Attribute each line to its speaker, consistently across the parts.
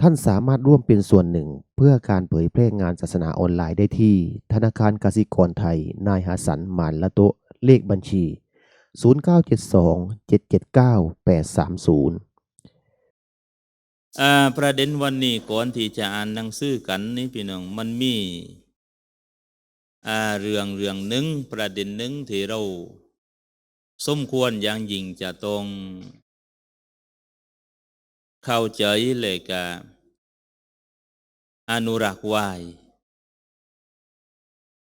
Speaker 1: ท่านสามารถร่วมเป็นส่วนหนึ่ง เพื่อการเผยแพร่งานศาสนาออนไลน์ได้ที่ ธนาคารกสิกรไทย นายหาสันหมานละโตะเลขบัญชี 0972779830
Speaker 2: ประเด็นวันนี้ก่อนที่จะอ่านหนังสือกันนี่พี่น้องมันมีเรื่องเรื่องหนึ่งประเด็นหนึ่งที่เราสมควรอย่างยิ่งจะต้องเข้าใจเลยกะ อนุรักษ์ไว้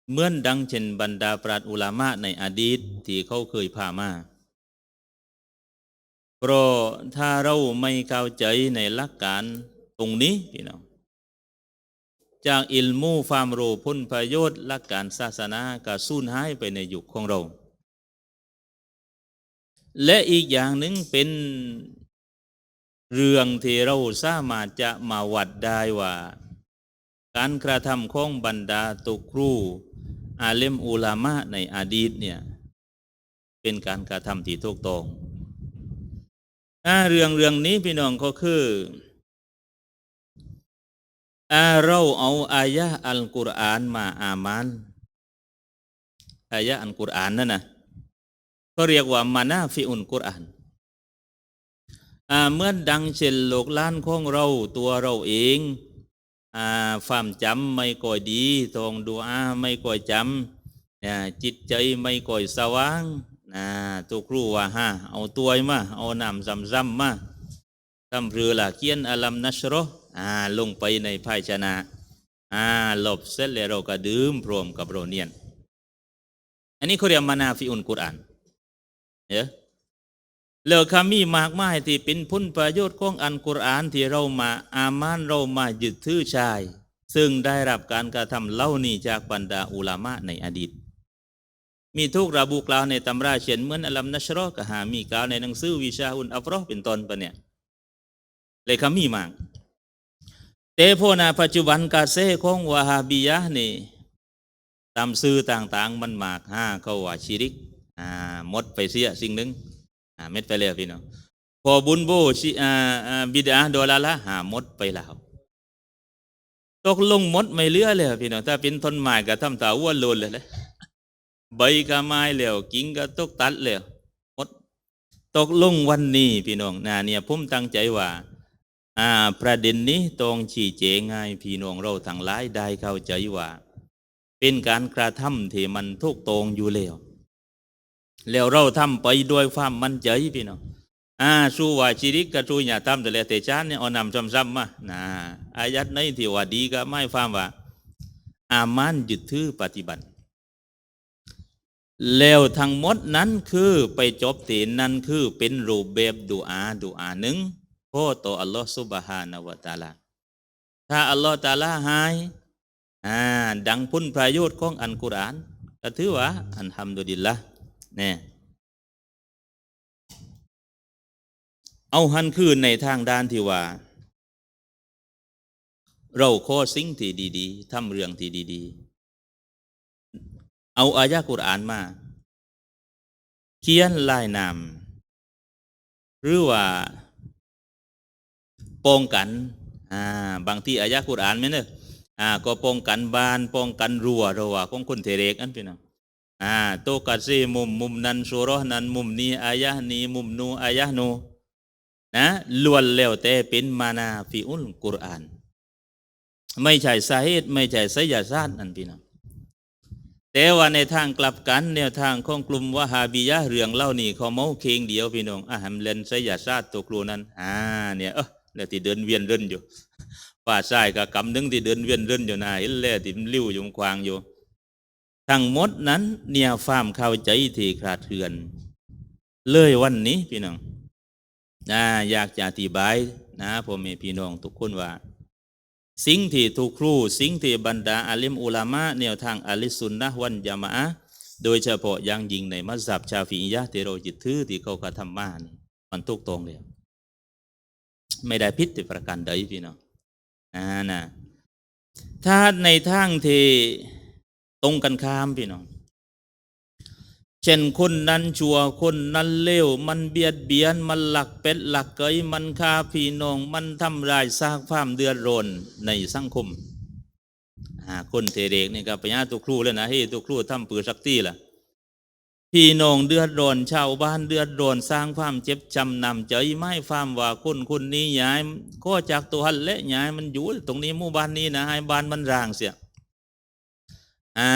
Speaker 2: เหมือนดังเช่นบรรดาปราชญ์อุลามะในอดีตที่เขาเคยพามาเพราะถ้าเราไม่เข้าใจในหลักการตรงนี้พี่น้องจากอิลมูความรู้พ้นประโยชน์หลักการศาสนาก็สูญหายไปในยุคของเรา และอีกอย่างหนึ่งเป็นเรื่องที่เราสามารถจะมาวัดได้ว่า การกระทำของบรรดาตุครู อาเลมอุลามะในอดีตเนี่ยเป็นการกระทำที่ถูกต้องเรื่องเรื่องนี้พี่น้องก็คือเราเอาอายะอัลกุรอานมาอามันอายะอัลกุรอานนั่นนะก็เรียกว่ามานาฟิอุนกุรอานเมื่อดังเช่นโลกล้านของเราตัวเราเอง อาความจำไม่ก่อยดีทองดูอาไม่ก่อยจำเนี่ยจิตใจไม่ก่อยสว่างนะตัวครูว่าฮะเอาตัวมาเอานำซ้ำๆมาทำเรือละเกียนอัลัมนัชโรอ่าลงไปในภาชนะอ่าหลบเสร็จแล้วเราก็ดื่มพร้อมกับโรเนียน อันนี้เขาเรียกมานาฟิอุนกุรอานเนอะ แล้วคำมีมากมายที่เป็นพุนประโยชน์ของอันกุรอานที่เรามาอามานเรามายึดถือชาย ซึ่งได้รับการกระทำเล่านี้จากบรรดาอุลามะในอดีต มีทุกระบุกล่าวในตำราเช่นเหมือนอัลัมนัชรอกหามีกล่าวในหนังสือวิชาอุนอัฟรอเป็นต้นปะเนี่ยเลยคำมีมากแต่พนาปัจจุบันกาเซของวาฮาบียะนี่ตามซื้อต่างๆมันมากห้าเขาว่าชิริกอ่าหมดไปเสียสิ่งหนึ่ง เม็ดไปแล้วพี่น้องพอบุญโบชิอ่าบิดาโดลาละหาหมดไปแล้วตกลงหมดไม่เลือเลยพี่น้องถ้าเป็นต้นไม้ก็ทำตาอ้วนโลนเลยนะใบก็ไม้แล้วกิ่งก็ตกตัดแล้วหมดตกลงวันนี้พี่น้องนะเนี่ยผมตั้งใจว่าอ่าประเด็นนี้ต้องชี้แจงง่ายพี่น้องเราทั้งหลายได้เข้าใจว่า เป็นการกระทำที่มันทุกตรงอยู่แล้ว แล้วเราทำไปด้วยความมั่นใจพี่น้องอ่าสู้ว่าชีริกกับสู้อย่าทำแต่ละแต่ชานเนี่ยเอานำซ้ำๆมานะอายัดในที่ว่าดีก็ไม่ฟังว่า อามันยึดถือปฏิบัติ แล้วทั้งหมดนั้นคือไปจบที่นั่นคือเป็นรูปแบบดูอาดูอาหนึ่งโอ้ต่ออัลลอฮ์สุบฮานาวะตาลาถ้าอัลลอฮ์ตาลาหายอ่าดังพุ่นประโยชน์ของอันกุรอานก็ถือว่าอันฮัมดุลิลละ นี่ยเอาหันคืนในทางด้านที่ว่า เราขอสิ่งที่ดีๆทำเรื่องที่ดีๆ เอาอายะกุรอานมา เขียนลายนามหรือว่าป้องกันอ่าบางที่อายะกุรอานไหมเนอะอ่าก็ป้องกันบ้านป้องกันรั้วระหว่าของคนเทเรกอันพี่น้อง อ่าโตกัดซีมุมมุมนั้นสุรนั้นมุมนี้อายะนี้มุมนูอายะนูนะล้วนแล้วแต่เป็นมานาฟิอุลกุรอานไม่ใช่สาเหตุไม่ใช่ไสยศาสตร์นั่นพี่น้องแต่ว่าในทางกลับกันแนวทางของกลุ่มวะฮาบียะเรื่องเล่านี่เขาเมาเคงเดียวพี่น้องอะฮัมเลนไสยศาสตร์ตัวครูนั้นอ่าเนี่ยเออแล้วที่เดินเวียนเดินอยู่ฝ่าซ้ายกับกำหนึงที่เดินเวียนเดินอยู่นะเห็นแล้วที่มันลิ้วอยู่ควางอยู่ ทั้งหมดนั้น เนี่ยความเข้าใจที่ขาดเถือน เลยวันนี้พี่น้องนะอยากจะอธิบายนะพ่อแม่พี่น้องทุกคนว่า สิ่งที่ทุกครูสิ่งที่บรรดาอาลิมอุลามะแนวทางอาลิสุนนะวันยามะโดยเฉพาะอย่างยิ่งในมัสยิดชาฟียะห์ที่เราจิตถือที่เขากระทำมานี่มันถูกตรงแล้วไม่ได้พิษแต่ประการใดพี่น้องอ่านะถ้าในทางที่ ตรงกันข้ามพี่น้อง เช่นคนนั้นชัวคนนั้นเลวมันเบียดเบียนมันหลักเป็ดหลักเกยมันฆ่าพี่น้องมันทำลายสร้างความเดือดร้อนในสังคมคนเทเด็กนี่ก็ไปหาตุครูแล้วนะเฮ้ยตุครูทำปืนสักตี้ล่ะพี่น้องเดือดร้อนชาวบ้านเดือดร้อนสร้างความเจ็บจำนำใจไม่ความว่าคนคนนี้ย้ายก็จากตัวหันและย้ายมันอยู่ตรงนี้หมู่บ้านนี้นะให้บ้านมันร่างเสีย อ่า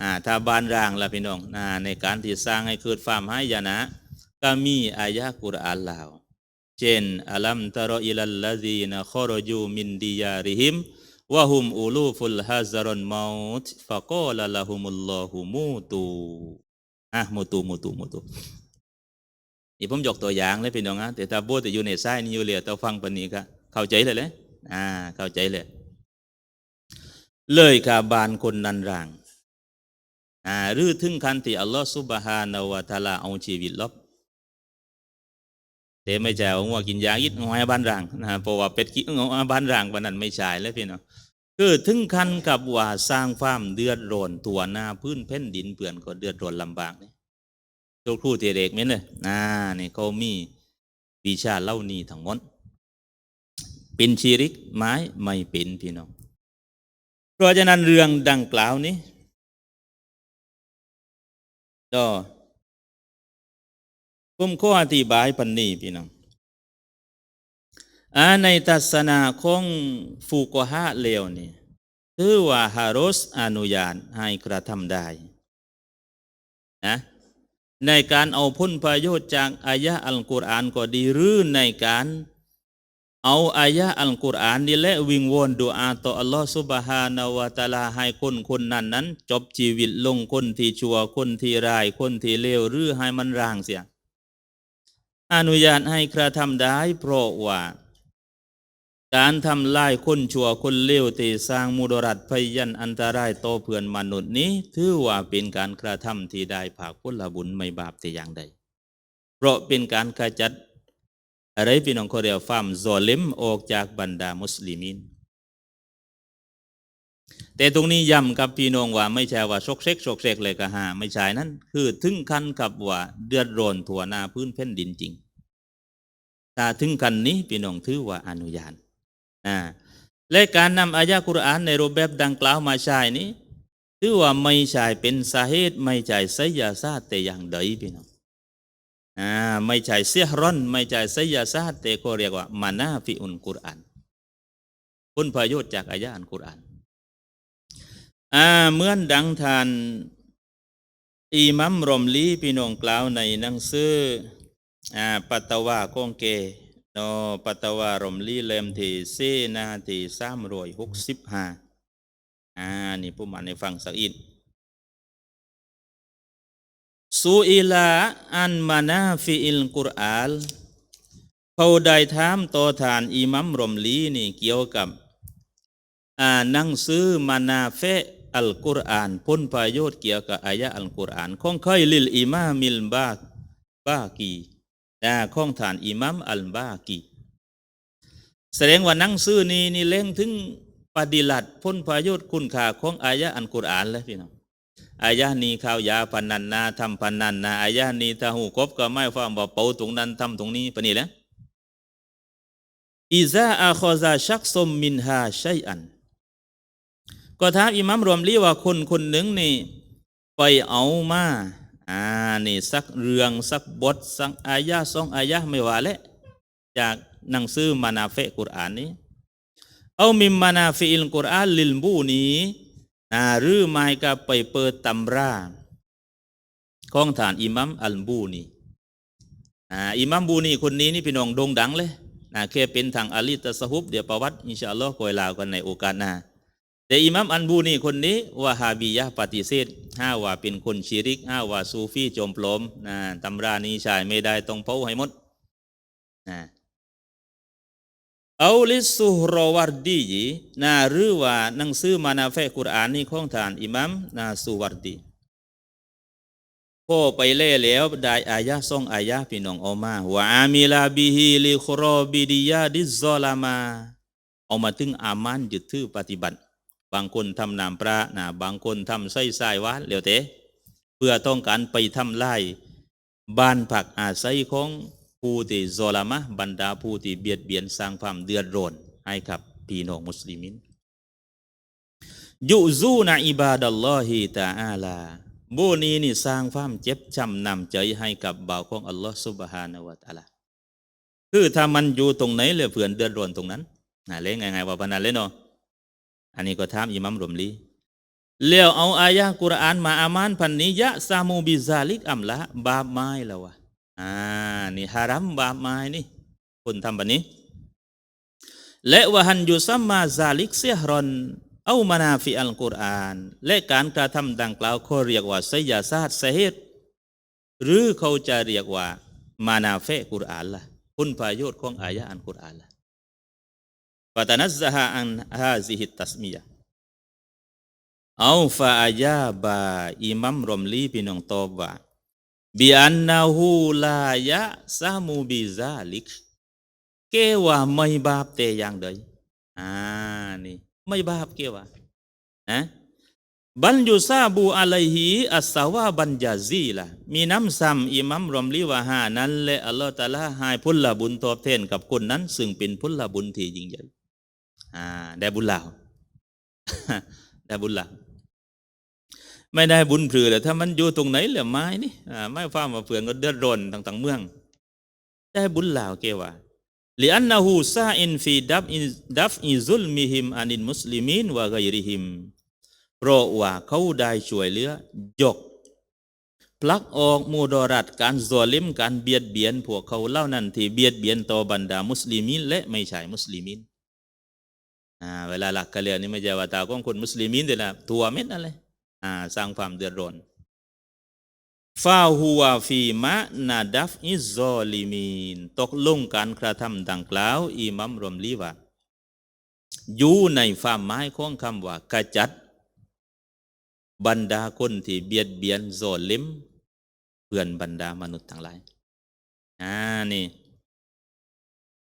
Speaker 2: อ่าถ้าบ้านร่างละพี่น้องอ่าในการที่สร้างให้เกิดความให้ยนะก็มีอายะกุรอานลาวเช่นอัลัมตะรออิลัลลซีนะคอรจูมินดิยาริฮิมวะฮุมอูลูฟุลฮะซารอนมาอุตฟะกอลละฮุมุลลอฮุมูตูอะมูตูมูตูมูตูนี่ผมยกตัวอย่างเลยพี่น้องนะแต่ถ้าพูดแต่อยู่ในไส้นี่อยู่เหลือแต่ฟังปานนี้ก็เข้าใจเลยเลยอ่าเข้าใจเลย เลยกาบานคนนันร่างอ่าหรือถึงขันที่อัลลอฮฺซุบฮานาวะตาลาเอาชีวิตลบแต่ไม่ใช่ว่ากินยายิดงัวให้บ้านร่างนะเพราะว่าเป็ดกินงัวบ้านร่างวันนั้นไม่ใช่แล้วพี่น้องคือถึงขันกับว่าสร้างความเดือดร้อนตัวหน้าพื้นแผ่นดินเปื่อนก็เดือดร้อนลำบากนี่ตัวครูเทเด็กไหมเนี่ยอ่านี่เขามีวิชาเล่านี้ทั้งหมดเป็นชีริกไม้ไม่เป็นพี่น้อง ราะฉะนั้นเรื่องดังกล่าวนี้ก็ผมขออธิบายปันนี้พี่น้องอาในทัศนาของฟูกฮะเลวนี่ถือว่าฮารสอนุญาตให้กระทำได้นะในการเอาพ้นประโยชน์จากอายะอัลกุรอานก็ดีหรือในการ เอาอายะอัลกุรอานนี่และวิงวอนดูอาต่ออัลลอฮฺสุบฮานาวะตาลาให้คนคนนั้นนั้น จบชีวิตลงคนที่ชั่วคนที่ร้ายคนที่เลวหรือให้มันร่างเสีย อนุญาตให้กระทำได้เพราะว่า การทำลายคนชั่วคนเลวที่สร้างมุดรัตพยันอันตรายต่อเพื่อนมนุษย์นี้ ถือว่าเป็นการกระทำที่ได้ภาคผลบุญไม่บาปแต่อย่างใด เพราะเป็นการขจัด อะไรพี่น้องเขาเรียกฟาร์มซอลิมออกจากบรรดามุสลิมิน แต่ตรงนี้ย้ำกับพี่น้องว่าไม่ใช่ว่าชกเซกชกเซกเลยก็หาไม่ใช่นั้น คือถึงขั้นกับว่าเดือดร้อนทั่วนาพื้นแผ่นดินจริงถ้าถึงขั้นนี้พี่น้องถือว่าอนุญาตอ่าและการนำอายะกุรอานในรูปแบบดังกล่าวมาใช้นี้ถือว่าไม่ใช่เป็นสาเหตุไม่ใช่ไสยาศาสตร์แต่อย่างใดพี่น้อง อ่าไม่ใช่เสียรอน ไม่ใช่ไสยาศาสตร์แต่ก็เรียกว่ามานาฟิอุนกุรอานผลประโยชน์จากอายะอันกุรอานอ่าเหมือนดังทานอิมัมรอมลีพี่น้องกล่าวในหนังสืออ่าปัตตวากงเกโนปัตตวารมลีเล่มที่สี่นาที่สามร้อยหกสิบห้าอ่านี่ผู้มาในฟังสักอิน สุอิลาอันมานาฟิอิลกุรอานเขาได้ถามต่อทานอิมัมรอมลีนี่เกี่ยวกับอ่านังสือมานาเฟอัลกุรอานพ้นประโยชน์เกี่ยวกับอายะอัลกุรอานของเคยลิลอิมามิลบากบากีนะของฐานอิมัมอัลบากีแสดงว่านังสือนี้นี่เล่งถึงปฏิลัดพ้นประโยชน์คุณค่าของอายะอัลกุรอานเลยพี่น้อง อายะนี้ข้าวยาพันนันนาทำพันนันนาอายะนี้ถ้าหูกบก็ไม่ฟังว่าเป่าตรงนั้นทำตรงนี้ปนี่แหละอิซาอาคอซาชักสมมินฮาชัยอัน ก็ถาอิหมัมรวมลีว่าคนคนหนึ่งนี่ไปเอามาอ่านี่สักเรื่องสักบทสักอายะสองอายะไม่ว่าแหละจากหนังสือมานาเฟกุรอานนี้ เอามิมมานาฟิอิลกุรอานลิลบูนี้ นะหรือไม่ก็ไปเปิดตำราของฐานอิมัมอัลบูนีอ่าอิมัมบูนีคนนี้นี่พี่น้องโด่งดังเลยนะแค่เป็นทางอาลีตะสฮุบเดี๋ยวประวัติอินชาอัลลอฮ์คอยลาวกันในโอกาสหน้าแต่อิมัมอัลบูนีคนนี้วาฮาบียะปฏิเสธห้าว่าเป็นคนชิริกห้าว่าซูฟีจมปลอมนะตำรานี้ใช่ไม่ได้ต้องเผาให้หมดนะ เอาลิสุฮรวารดีนะหรือว่าหนังสือมานาเฟกุรอานนี่ของทานอิมัมนาสุวารดีพอไปเล่แล้วได้อายะสองอายะพี่น้องเอามาว่าอามิลาบิฮิลิครอบิดิยาดิซอลามาเอามาถึงอามันยึดถือปฏิบัติ บางคนทำนามพระนะบางคนทำไส้ไส้วานเหลียวเตะพื่อต้องการไปทำลายบ้านผักอาศัยของ ผู้ที่โซลามะบรรดาผู้ที่เบียดเบียนสร้างความเดือดร้อนให้กับพี่น้องมุสลิมินยุซูนะอิบาดัลลอฮิตาอาลาบูนี้นี่สร้างความเจ็บช้ำนำใจให้กับบ่าวของอัลลอฮ์ซุบฮานาวะตะอาลาคือถ้ามันอยู่ตรงไหนเลยเพื่อนเดือดร้อนตรงนั้นนะเล่ไงไงว่าพนันเลยเนาะอันนี้ก็ถามอิมัมรมลีแล้วเอาอายะกุรอานมาอามานพันนี้ยะซามูบิซาลิกอัมละบาไม้แล้ววะ อ่านี่ฮารัมบาปไม้นี่คนทำแบบนี้ และวะฮันยุซัมมาซาลิกเซียฮรอนเอามานาฟิอัลกุรอาน และการกระทำดังกล่าวเขาเรียกว่าไสยาศาสตร์สาเหตุหรือเขาจะเรียกว่ามานาเฟกุรอานละคุณประโยชน์ของอายะอันกุรอานละฟาตานัซซะฮะอันฮาซิฮิตตัสมียะเอาฟาอายาบาอิมัมรอมลีพี่น้องตอบว่า บิอันนาหูลายะซามูบิซาลิกเกว่าไม่บาปแต่อย่างใดอ่านี่ไม่บาปเกว่านะบันยุซาบูอะลัยฮีอัสสาวาบันยาซีละมีน้ำซ้ำอิมัมรอมลีวาหานั้นและอัลลอฮฺตะอาลาให้พุลละบุญตอบแทนกับคนนั้น ซึ่งเป็นพุลละบุญที่ยิ่งใหญ่อ่าได้บุญลาวได้บุญลาว ไม่ได้บุญพลือเลยถ้ามันอยู่ตรงไหนเหลือไม้นี่อ่าไม่ฟ้ามาเผื่อนก็เดือดร้อนต่าง ๆ เมือง ได้บุญลาวเกว่าลิอันนาหูซาอินฟีดับอินดัฟอิซุลมิฮิมอานินมุสลิมินวะไกริฮิมเพราะว่าเขาได้ช่วยเหลือยกพลักออกมูดอรัดการซอลิมการเบียดเบียนพวกเขาเล่านั้นที่เบียดเบียนต่อบรรดามุสลิมินและไม่ใช่มุสลิมินอ่าเวลาหลักกะเลียนี่ไม่ใช่ว่าตาของคนมุสลิมินแต่ละตัวเม็ดอะไร สร้างความเดือดร้อนฟาหัวฟีมะนาดัฟอิซอลิมีน ตกลงการกระทำดังกล่าวอิมัมรอมลีว่าอยู่ในความหมายของคำว่ากระจัด บรรดาคนที่เบียดเบียนโซลิมเพื่อนบรรดามนุษย์ทั้งหลายอ่านี่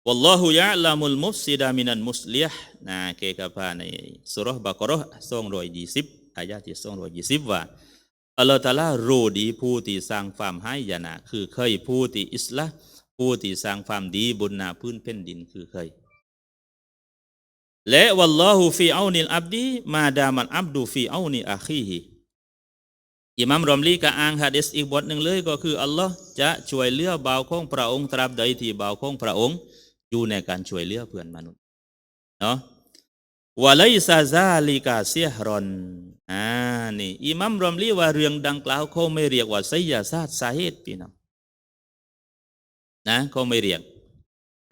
Speaker 2: Wallahu ya'lamul mufsida minal muslih นะเกกับพาในสุรบากรสองรอยยี่สิบ อายะที่สองรอยยี่สิบว่าอัลลอฮฺตะอาลารู้ดีผู้ที่สร้างความให้ยานะคือเคยผู้ที่อิสละผู้ที่สร้างความดีบนหน้าพื้นแผ่นดินคือเคย และวัลลอฮุฟีเอานิลอับดีมาดามันอับดูฟีเอานิอาคีฮิอิมามรอมลีก็อ้างฮะดิษอีกบทหนึ่งเลยก็คืออัลลอฮ์จะช่วยเหลือบ่าวของพระองค์ตราบใดที่บ่าวของพระองค์ อยู่ในการช่วยเหลือเพื่อนมนุษย์เนาะวะไลซาซาลิกาเซียฮรอน อ่านี่อิมัมรอมลีว่าเรื่องดังกล่าวเขาไม่เรียกว่าไสยศาสตร์สาเหตุพี่น้องนะเขาไม่เรียก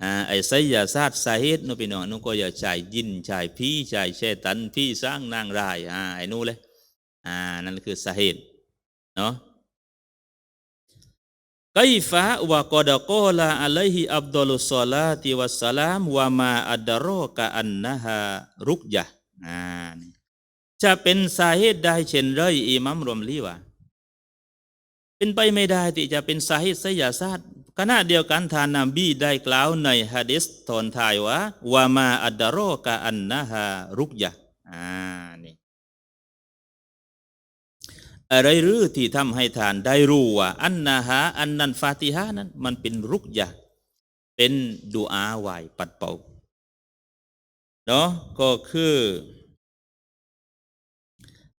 Speaker 2: อ่าไอไสยศาสตร์สาเหตุนู่นพี่น้องนู่นก็อย่าชายินชาพี่ชาแเชตันพี่สร้างนางรายอ่าไอ้นู่เลยอ่านั่นคือสาเหตุเนาะไกฟะวะกอดะกอลาอัลัยฮิอับดุลสลาติวัสสลามวะมาอัดดารอกะอันนะฮะรุกยะอ่านี่ จะเป็นสาเหตุได้เช่นไรอิมัมรวมลีว่าเป็นไปไม่ได้ที่จะเป็นสาเหตุสยาศาสตร์ขณะเดียวกันทานนบีได้กล่าวในฮะดิษตอนท้ายว่าวามาอัดดารอกะอันนะฮารุกยะอ่านี่อะไรหรือที่ทำให้ทานได้รู้ว่าอันนาฮาอันนันฟาติฮานั้นมันเป็นรุกยะเป็นดูอาไหวปัดเป่าเนาะก็คือ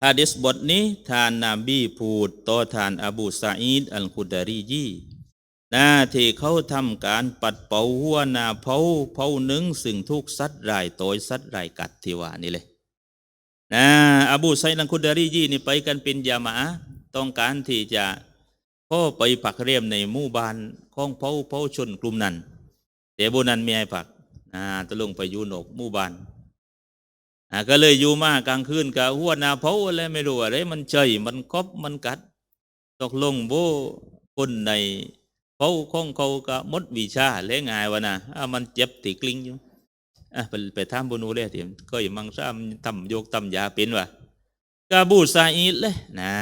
Speaker 2: ฮะดิษบทนี้ทานนาบีพูดต่อทานอบูซาอีดอัลกุดารียีหน้าที่เขาทำการปัดเป่าหัวหนาเผาเผาหนึ่งซึ่งทุกสัตว์รายโตยสัตว์รายกัดที่ว่านี่เลยนะอบูไซลังคุดารียีนี่ไปกันเป็นยามาอะต้องการที่จะพ่อไปผักเรียมในหมู่บ้านของเผาเผาชนกลุ่มนั้นแต่บุนั้นมีให้ผักอ่าตะลงไปยูนกหมู่บ้าน อ่าก็เลยอยู่มากลางคืนกับหัวนาเผาอะไรไม่รู้อะไรมันเฉยมันคบมันกัด ตกลงโบคนในเผาของเขาก็หมดวิชาเละง่ายวะนะอ่ามันเจ็บติกลิ้งอยู่อะไปไปทำบุญเลยทีมก็ยังมังซ้ำทำโยกทำยาเป็นวะกาบูซาอีดเลยนะ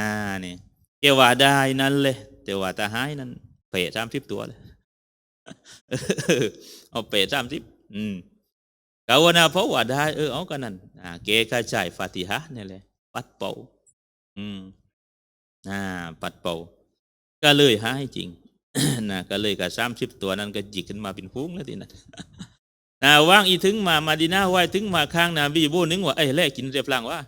Speaker 2: นี่เกว่าได้นั่นเลยแต่ว่าตาหายนั้นเปะสามสิบตัวเลยเอาเปะสามสิบอืม กาวนาเพราะว่าได้เออเอากันนั่นอ่าเกกระจายฟาติฮะนี่แหละปัดเป่าอืมอ่าปัดเป่าก็เลยหาให้จริงนะก็เลยกับสามสิบตัวนั้นก็จิกขึ้นมาเป็นฟุ้งแล้วทีนั้นนะว่างอีถึงมามาดีนาไหวถึงมาข้างนาบีโบนึงว่าเอ้แลกกินเรียบลังว่า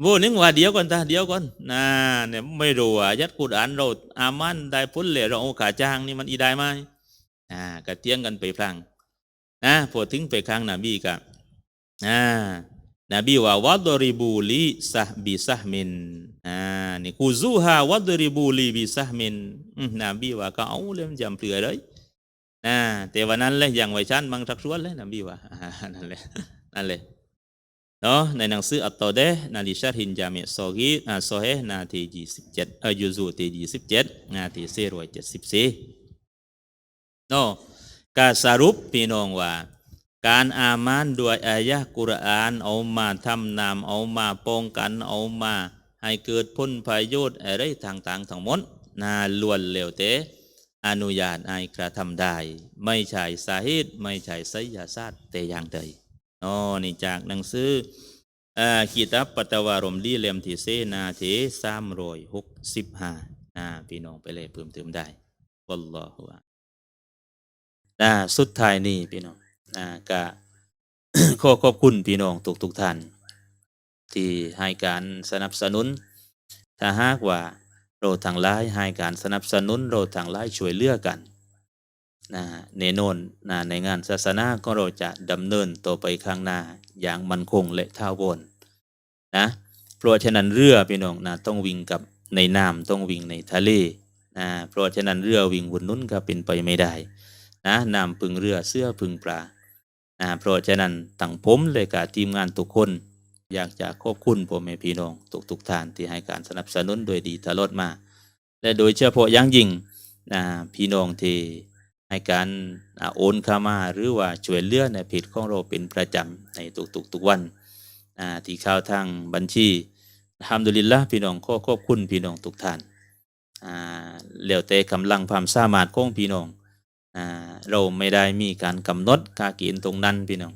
Speaker 2: โบนึงว่าเดี๋ยวก่อนตาเดี๋ยวก่อนนะเนี่ยไม่รู้ว่ายัดกุดอ่านเราอามันได้พ้นเลยเราเอาขาจ้างนี่มันอีได้ไหมอ่าก็เตียงกันไปพลัง นะพอถึงไปข้างนาบีกับอ่านบีว่าวัดริบูลีซะบิซะมินอ่านี่กูซูฮาวัดริบูลีบิซะมินอืมนบีว่าก็เอาเล่มจำเปลือเลยอ่าแต่วันนั้นเลยอย่างไวชั้นบางทักสวนเลยนบีว่าอ่านั่นแหละนั่นแหละเนาะในหนังสืออัตโตเดนาลิชารินจามิโซกีอ่าโซเฮนาทียี่สิบเจ็ดเออยูซูทียี่สิบเจ็ดนาทีสี่ร้อยเจ็ดสิบสี่เนาะ ก็สรุปพี่น้องว่า การอามานด้วยอายะห์กุรอานเอามาทำนามเอามาป้องกันเอามา ให้เกิดพ้นประโยชน์อะไรต่างๆทั้งหมดนาล้วนเหลวเตอนุญาตให้กระทำได้ ไม่ใช่สาเหตุไม่ใช่ไสยศาสตร์แต่อย่างใดอ๋อนี่จากหนังสืออขีตับปัตวารมลีเล่มทีเสนาเทสามรอยหกสิบห้าพี่น้องไปเลยเพิ่มเติมได้วัลลอฮุ อะสุดท้ายนี่พี่น้องนะก็ขอขอบคุณพี่น้องทุกทุกท่าน ที่ให้การสนับสนุน ถ้าหากว่าเราทางไลายให้การสนับสนุนเราทางไลายช่วยเหลือกันนะแน่นนนะในงานศาสนาก็เราจะดำเนินต่อไปข้างหน้าอย่างมั่นคงและท่าวอนนะเพราะฉะนั้นเรือพี่น้องนะต้องวิ่งกับในน้ำต้องวิ่งในทะเลนะเพราะฉะนั้นเรือวิ่งบนนู้นก็เป็นไปไม่ได้ นะน้ำพึ่งเรือเสื้อพึ่งปลานะเพราะฉะนั้นตั้งผมเลยกับทีมงานทุกคน อยากจะขอบคุณพ่อแม่พี่น้องทุกทุกท่านที่ให้การสนับสนุนโดยดีตลอดมา และโดยเฉพาะอย่างยิ่งนะพี่น้องที่ให้การโอนเข้ามาหรือว่าช่วยเหลือในเพจของเราเป็นประจำในทุกๆทุกวันที่เข้าทางบัญชีทำดุลิลละพี่น้องขอขอบคุณพี่น้องทุกท่านอ่าแล้วแต่กำลังความสามารถของพี่น้อง เราไม่ได้มีการกำหนดค่าเกณฑ์ตรงนั้นพี่น้อง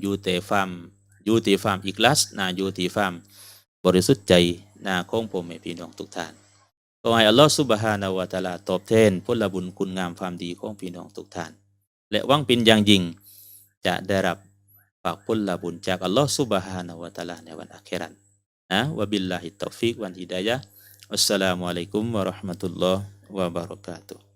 Speaker 2: อยู่แต่ความอยู่ที่ความอีกลัสนะอยู่ที่ความบริสุทธิ์ใจนะของผมให้พี่น้องทุกท่านขอให้อัลลอฮฺสุบฮานาวะตะอาลาตอบแทนผลบุญคุณงามความดีของพี่น้องทุกท่าน และหวังเป็นอย่างยิ่งจะได้รับฝากผลบุญจากอัลลอฮฺสุบฮานาวะตะอาลาในวันอาคราตนะวะบิลลาฮิตตอฟิกวันฮิดายะอัสสลามุอะลัยกุมวะราะห์มะตุลลอฮ์วะบะเราะกาตุฮ์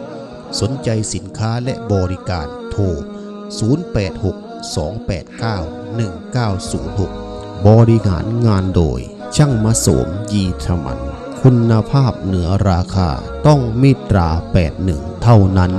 Speaker 1: สนใจสินค้าและบริการโทร 086-289-1906 บริหารงานโดย ช่างมาโสมยีธมัน คุณภาพเหนือราคาต้องมิตรา 81 เท่านั้น